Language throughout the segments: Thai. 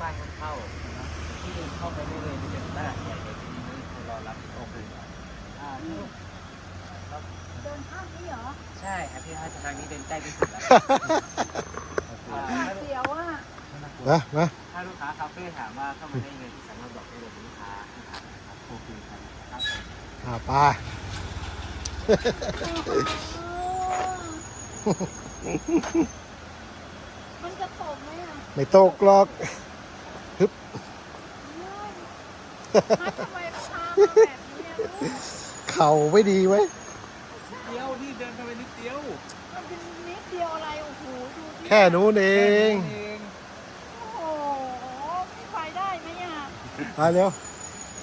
ว้างมันเข้าที่เดินเข้าไปเรื่อยจะเป็นบ้านใหญ่เลยที่นี้คือรอรับโอเคอ่านี่เดินข้ามนี่เหรอใช่ครับพี่ให้ทางนี้เดินใกล้ที่สุดแล้วอ่าเสียวอะนะนะถ้าลูกค้าคาเฟ่ถามว่าเข้ามาได้ยังไงที่สามารถบอกได้เลยลูกค้าอ่ามนะครับโอเคครับครับอ่าไปมันจะตกไหมอะไม่ตกหรอก พัด ทำไมพามาแบบนี้อะลูกเข่าไม่ดีไว้ยเดียวนี่เดินกันไปนิดเดียวมันเป็นนิดเดียวอะไรโอ้โหดูดิแค่นู้นเองเองโอ้โหพี่ไปได้ไหมอะไปเร็ว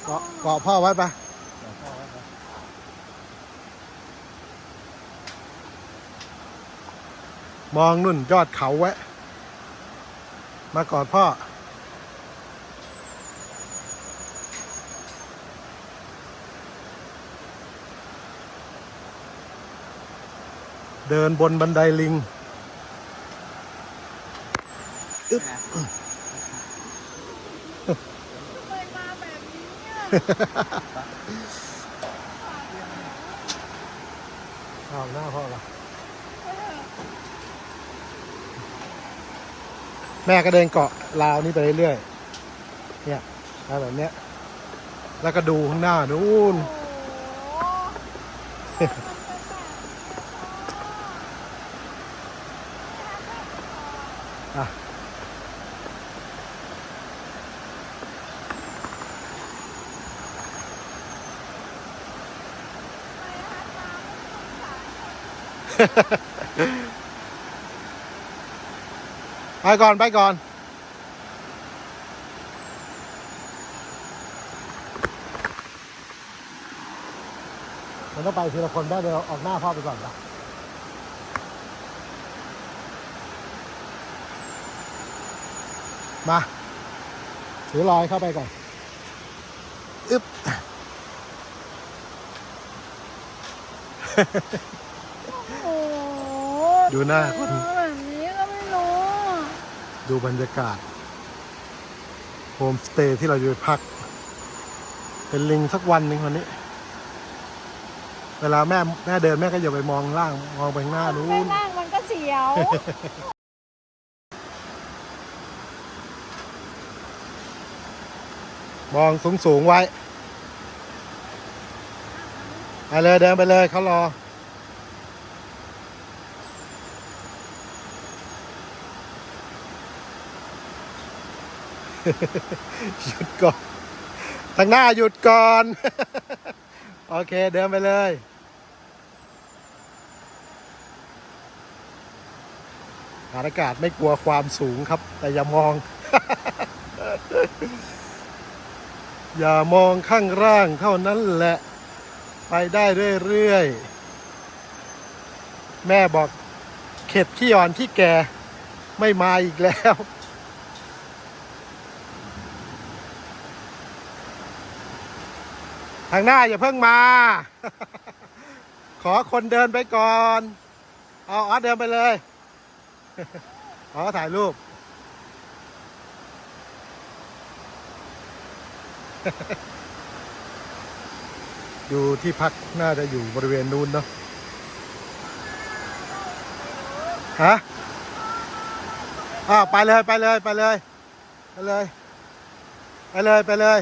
เกาะเกาะพ่อไว้ไปมองนุ่นยอดเขาไว้ มากอดพ่อ เดินบนบันไดลิงทำไมมาแบบนี้อะอ้าวหน้าพ่อละเออแม่ก็เดินเกาะราวนี้ไปเรื่อยๆ เนี่ยเอาแบบเนี้ย แล้วก็ดูข้างหน้านู่น โอ้โหมันเป็นแบบนี้ อะไปก่อน ไปก่อนมันต้องไปทีละคนได้เดี๋ยวออกหน้าพ่อไปก่อนละ มาถือลอยเข้าไปก่อนอึ๊บโอ้โหดูหน้าทำไมมาแบบนี้ก็ไม่รู้อะดูบรรยากาศ โฮมสเตย์ที่เราจะไปพัก เป็นลิงสักวันหนึ่งวันนี้ เวลาแม่แม่เดินแม่ก็อย่าไปมองล่าง มองไปข้างหน้านู้ไม่นนั่งมันก็เสียว มองสูงสูงๆไว้ไปเลยเดินไปเลยเขารอ หยุดก่อนทางหน้าหยุดก่อน โอเคเดินไปเลยอากาศไม่กลัวความสูงครับ แต่อย่ามอง อย่ามองข้างล่างเท่านั้นแหละ ไปได้เรื่อยๆ แม่บอกเข็ดขี้อ่อนขี้แก่ไม่มาอีกแล้ว ทางหน้าอย่าเพิ่งมา ขอคนเดินไปก่อน เอาออสเดินไปเลยอ๋อถ่ายรูป ดูที่พักน่าจะอยู่บริเวณนู้นเนาะฮะอ้าวไปเลยไปเลยไปเลย ไปเลย ไปเลยไปเลย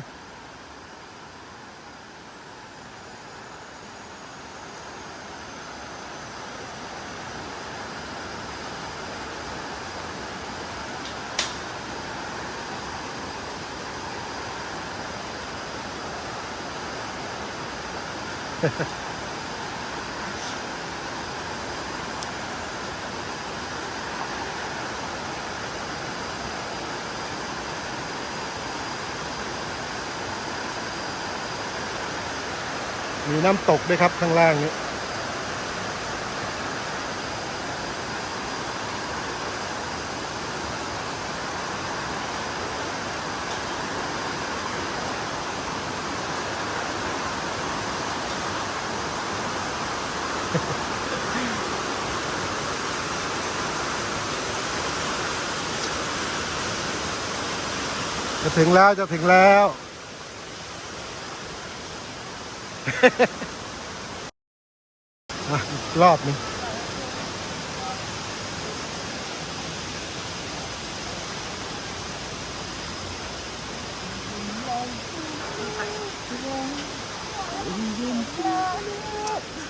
มีน้ำตกด้วยครับข้างล่างนี้ จะถึงแล้วจะถึงแล้ว รอบนี้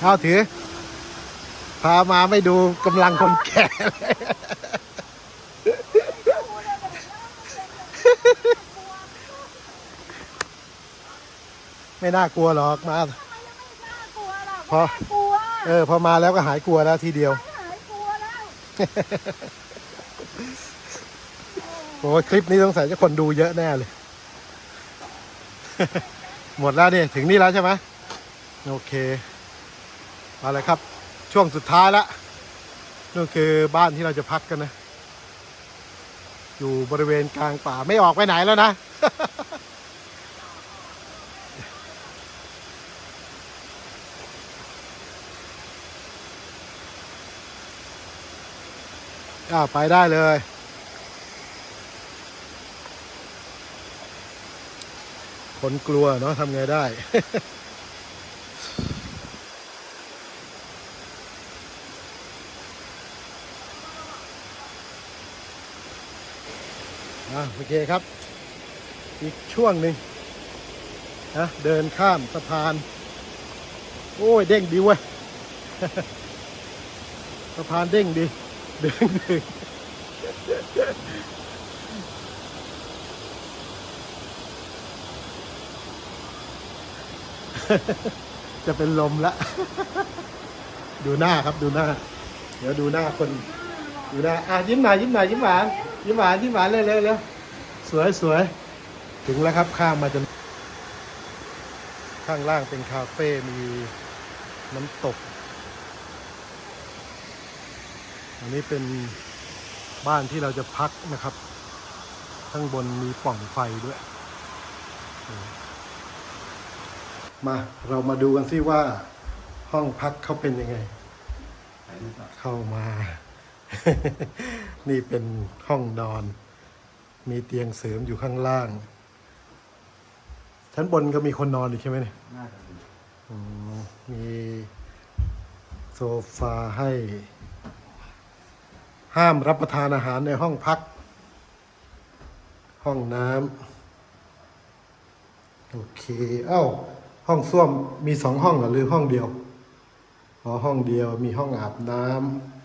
เอาถือ พามาไม่ดูกำลังคนแก่เลยไม่น่ากลัวหรอกมาพอเออพอมาแล้วก็หายกลัวแล้วทีเดียวโอ้คลิปนี้ต้องใส่จะคนดูเยอะแน่เลย หมดแล้วเนี่ยถึงนี่แล้วใช่ไหมโอเคเอาเลยครับ ช่วงสุดท้ายละนั่นคือบ้านที่เราจะพักกันนะ อยู่บริเวณกลางป่าไม่ออกไปไหนแล้วนะ อ่าไปได้เลยคนกลัวเนาะทำไงได้ อะโอเคครับ อีกช่วงหนึ่งนะเดินข้ามสะพาน โอ้ยเด้งดีเว้ยสะพานเด้งดีเด้งดึงจะเป็นลมละ ดูหน้าครับดูหน้า เดี๋ยวดูหน้าคน ดูหน้า อะยิ้มหน่อยยิ้มหน่อยยิ้มหวาน ยิ้มหวานยิ้มหวานเร็วเร็วเร็วสวยสวยถึงแล้วครับข้ามมาจนข้างล่างเป็นคาเฟ่มีน้ำตก อันนี้เป็นบ้านที่เราจะพักนะครับ ข้างบนมีป่องไฟด้วย มาเรามาดูกันสิว่าห้องพักเขาเป็นยังไง เข้ามา นี่เป็นห้องนอน มีเตียงเสริมอยู่ข้างล่าง ชั้นบนก็มีคนนอนอยู่ใช่ไหมเนี่ยน่าจะเป็นอืมมีโซฟาให้ ห้ามรับประทานอาหารในห้องพัก ห้องน้ำโอเค เอ้า ห้องส้วมมีสองห้องเหรอหรือห้องเดียวอ๋อห้องเดียวมีห้องอาบน้ำ